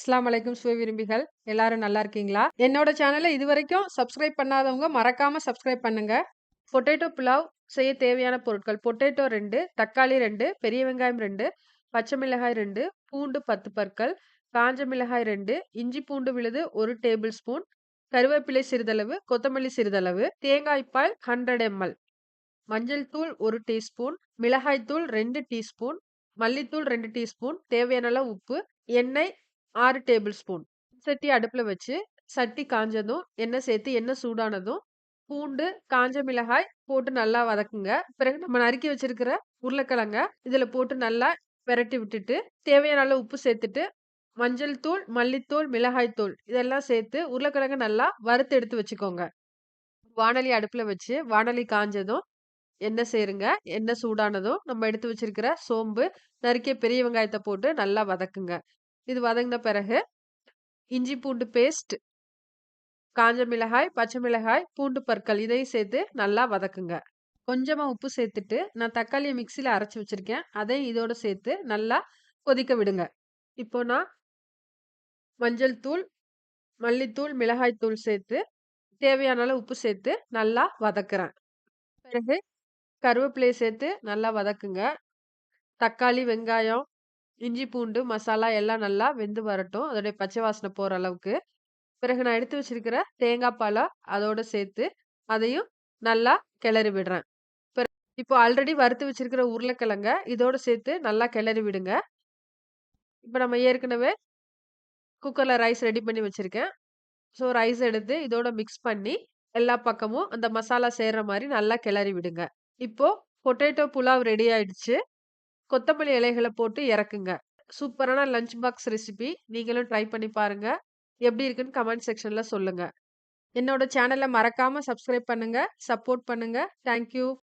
இஸ்லாம் அலைக்கும் சுவை விரும்பிகள். எல்லாரும் நல்லா இருக்கீங்களா? என்னோட சேனலை இதுவரைக்கும் சப்ஸ்கிரைப் பண்ணாதவங்க மறக்காம சப்ஸ்கிரைப் பண்ணுங்க. பொட்டேட்டோ புலாவ் செய்ய தேவையான பொருட்கள் பொட்டேட்டோ ரெண்டு தக்காளி ரெண்டு பெரிய வெங்காயம் ரெண்டு பச்சை மிளகாய் ரெண்டு பூண்டு பத்து பற்கள் காஞ்ச மிளகாய் ரெண்டு இஞ்சி பூண்டு விழுது ஒரு டேபிள் ஸ்பூன் கருவேப்பிலை சிறிதளவு கொத்தமல்லி சிறிதளவு தேங்காய் பால் ஹண்ட்ரட் எம்எல் மஞ்சள் தூள் ஒரு டீஸ்பூன் மிளகாய் தூள் ரெண்டு டீஸ்பூன் மல்லித்தூள் ரெண்டு டீஸ்பூன் தேவையான அளவு உப்பு எண்ணெய் ஆறு டேபிள் ஸ்பூன். சட்டி அடுப்பில் வச்சு சட்டி காஞ்சதும் எண்ணெய் சேர்த்து எண்ணெய் சூடானதும் பூண்டு காஞ்ச மிளகாய் போட்டு நல்லா வதக்குங்க. பிறகு நம்ம நறுக்கி வச்சிருக்கிற உருளைக்கிழங்க இதுல போட்டு நல்லா பிரட்டி விட்டுட்டு தேவையான அளவு உப்பு சேர்த்துட்டு மஞ்சள் தூள் மல்லித்தூள் மிளகாய் தூள் இதெல்லாம் சேர்த்து உருளைக்கிழங்க நல்லா வறுத்து எடுத்து வச்சுக்கோங்க. வானொலி அடுப்புல வச்சு வானொலி காஞ்சதும் எண்ணெய் சேருங்க. எண்ணெய் சூடானதும் நம்ம எடுத்து வச்சிருக்கிற சோம்பு நறுக்கிய பெரிய வெங்காயத்தை போட்டு நல்லா வதக்குங்க. இது வதங்கின பிறகு இஞ்சி பூண்டு பேஸ்ட் காஞ்ச மிளகாய் பச்சை மிளகாய் பூண்டு பற்கள் இதையும் சேர்த்து நல்லா வதக்குங்க. கொஞ்சமாக உப்பு சேர்த்துட்டு நான் தக்காளியை மிக்சியில் அரைச்சி வச்சுருக்கேன். அதையும் இதோடு சேர்த்து நல்லா கொதிக்க விடுங்க. இப்போ நான் மஞ்சள் தூள் மல்லித்தூள் மிளகாய் தூள் சேர்த்து தேவையான அளவு உப்பு சேர்த்து நல்லா வதக்குறேன். பிறகு கருவேப்பிலையை சேர்த்து நல்லா வதக்குங்க. தக்காளி வெங்காயம் இஞ்சி பூண்டு மசாலா எல்லாம் நல்லா வெந்து வரட்டும். அதோடைய பச்சை வாசனை போகிற அளவுக்கு. பிறகு நான் எடுத்து வச்சிருக்கிற தேங்காய் பழம் அதோட சேர்த்து அதையும் நல்லா கிளறி விடுறேன். இப்போ ஆல்ரெடி வறுத்து வச்சிருக்கிற உருளைக்கிழங்க இதோட சேர்த்து நல்லா கிளறி விடுங்க. இப்போ நம்ம ஏற்கனவே குக்கரில் ரைஸ் ரெடி பண்ணி வச்சுருக்கேன். ஸோ ரைஸ் எடுத்து இதோட மிக்ஸ் பண்ணி எல்லா பக்கமும் அந்த மசாலா சேர்கிற மாதிரி நல்லா கிளறி விடுங்க. இப்போது பொட்டேட்டோ புலாவ் ரெடி ஆயிடுச்சு. கொத்தமல்லி இலைகளை போட்டு இறக்குங்க சூப்பரான லஞ்ச் பாக்ஸ் ரெசிபி நீங்களும் ட்ரை பண்ணி பாருங்க. எப்படி இருக்குன்னு கமெண்ட் செக்ஷன்ல சொல்லுங்க. என்னோட சேனலை மறக்காம சப்ஸ்கிரைப் பண்ணுங்க. சப்போர்ட் பண்ணுங்க. தேங்க்யூ